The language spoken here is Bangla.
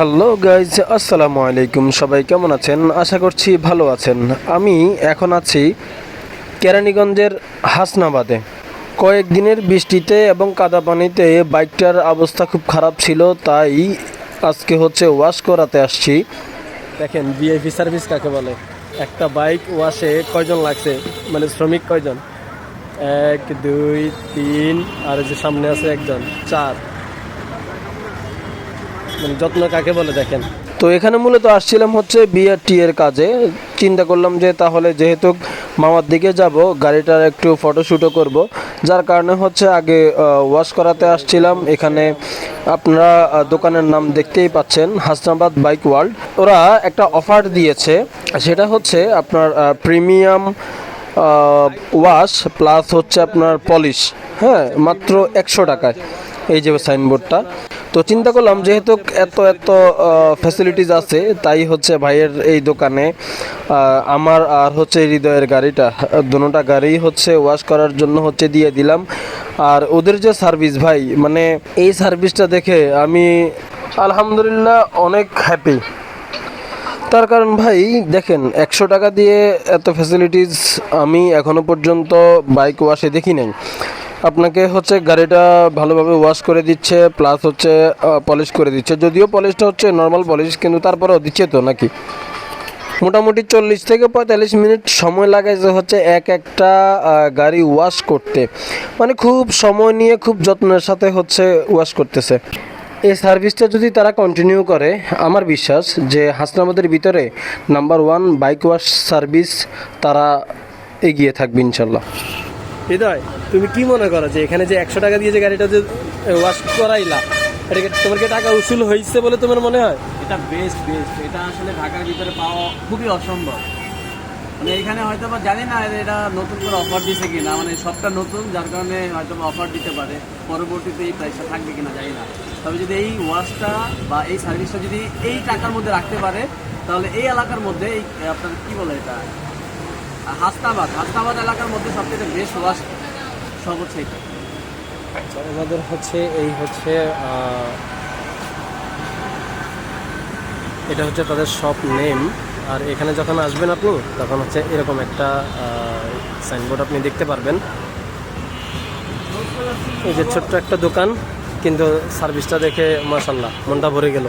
হ্যালো গাইজ, আসসালামু আলাইকুম। সবাই কেমন আছেন? আশা করছি ভালো আছেন। আমি এখন আছি কেরানীগঞ্জের হাসনাবাদে। কয়েকদিনের বৃষ্টিতে এবং কাদা পানিতে বাইকটার অবস্থা খুব খারাপ ছিল, তাই আজকে হচ্ছে ওয়াশ করাতে আসছি। দেখেন, ভিআইপি সার্ভিস কাকে বলে? একটা বাইক ওয়াশে কয়জন লাগছে? মানে শ্রমিক কয়জন? এক, দুই, তিন, আর যে সামনে আছে একজন, চার। মানে যত্ন কাকে বলে দেখেন? তো এখানে মূলত আসছিলাম হচ্ছে বিআরটি এর কাজে। চিন্তা করলাম যে তাহলে যেহেতু মামার দিকে যাব গাড়িটার একটু ফটোশ্যুটও করব। যার কারণে হচ্ছে আগে ওয়াশ করাতে আসছিলাম। এখানে আপনারা দোকানের নাম দেখতেই পাচ্ছেন, হাসনাবাদ বাইক ওয়ার্ল্ড। ওরা একটা অফার দিয়েছে, সেটা হচ্ছে আপনার প্রিমিয়াম ওয়াশ প্লাস হচ্ছে আপনার পলিশ হ্যাঁ মাত্র একশো টাকায়। এই যে সাইনবোর্ডটা তো চিন্তা করলাম, যেহেতু এত এত ফ্যাসিলিটিস আছে, তাই হচ্ছে ভাইয়ের এই দোকানে আমার আর হচ্ছে হৃদয়ের গাড়িটা দুটোটা গাড়ি হচ্ছে ওয়াশ করার জন্য হচ্ছে দিয়ে দিলাম। আর ওদের যে সার্ভিস ভাই মানে এই সার্ভিসটা দেখে আমি আলহামদুলিল্লাহ অনেক হ্যাপি তার কারণ ভাই, দেখেন, একশো টাকা দিয়ে এত ফ্যাসিলিটিস আমি এখনও পর্যন্ত বাইক ওয়াশে দেখি নাই। আপনাকে হচ্ছে গাড়িটা ভালোভাবে ওয়াশ করে দিচ্ছে প্লাস হচ্ছে পলিশ করে দিচ্ছে। যদিও পলিশটা হচ্ছে নর্মাল পলিশ কিন্তু তারপরেও দিচ্ছে তো নাকি? মোটামুটি চল্লিশ থেকে পঁয়তাল্লিশ মিনিট সময় লাগে যে হচ্ছে এক একটা গাড়ি ওয়াশ করতে। মানে খুব সময় নিয়ে খুব যত্নের সাথে হচ্ছে ওয়াশ করতেছে। এই সার্ভিসটা যদি তারা কন্টিনিউ করে, আমার বিশ্বাস যে হাসনাবাদের ভিতরে number one bike wash service তারা এগিয়ে থাকবে ইনশাল্লাহ। হৃদয়, তুমি কি মনে করো যে এখানে যে একশো টাকা দিয়ে যে গাড়িটা যে ওয়াশ করাইলা এটা কি- তোমার কি টাকা উসুল হয়েছে বলে তোমার মনে হয়? এটা বেস্ট বেস্ট এটা আসলে ঢাকার ভিতরে পাওয়া খুবই অসম্ভব। মানে এখানে হয়তো বা জানি না এটা নতুন করে অফার দিছে কিনা মানে সবটা নতুন, যার কারণে হয়তো বা অফার দিতে পারে। পরবর্তীতে এই প্রাইসটা থাকবে কিনা জানি না। তবে যদি এই ওয়াশটা বা এই সার্ভিসটা যদি এই টাকার মধ্যে রাখতে পারে, তাহলে এই এলাকার মধ্যে এই, আপনার কী বলে এটা? হাসনাবাদ। হাসনাবাদ এলাকার মধ্যে সবথেকে হচ্ছে এটা হচ্ছে, এই হচ্ছে এটা হচ্ছে তাদের শপ নেম আর এখানে যখন আসবেন আপনি, তখন হচ্ছে এরকম একটা সাইনবোর্ড আপনি দেখতে পারবেন। এই যে ছোট্ট একটা দোকান, কিন্তু সার্ভিসটা দেখে মাসাল্লাহ মনটা ভরে গেল।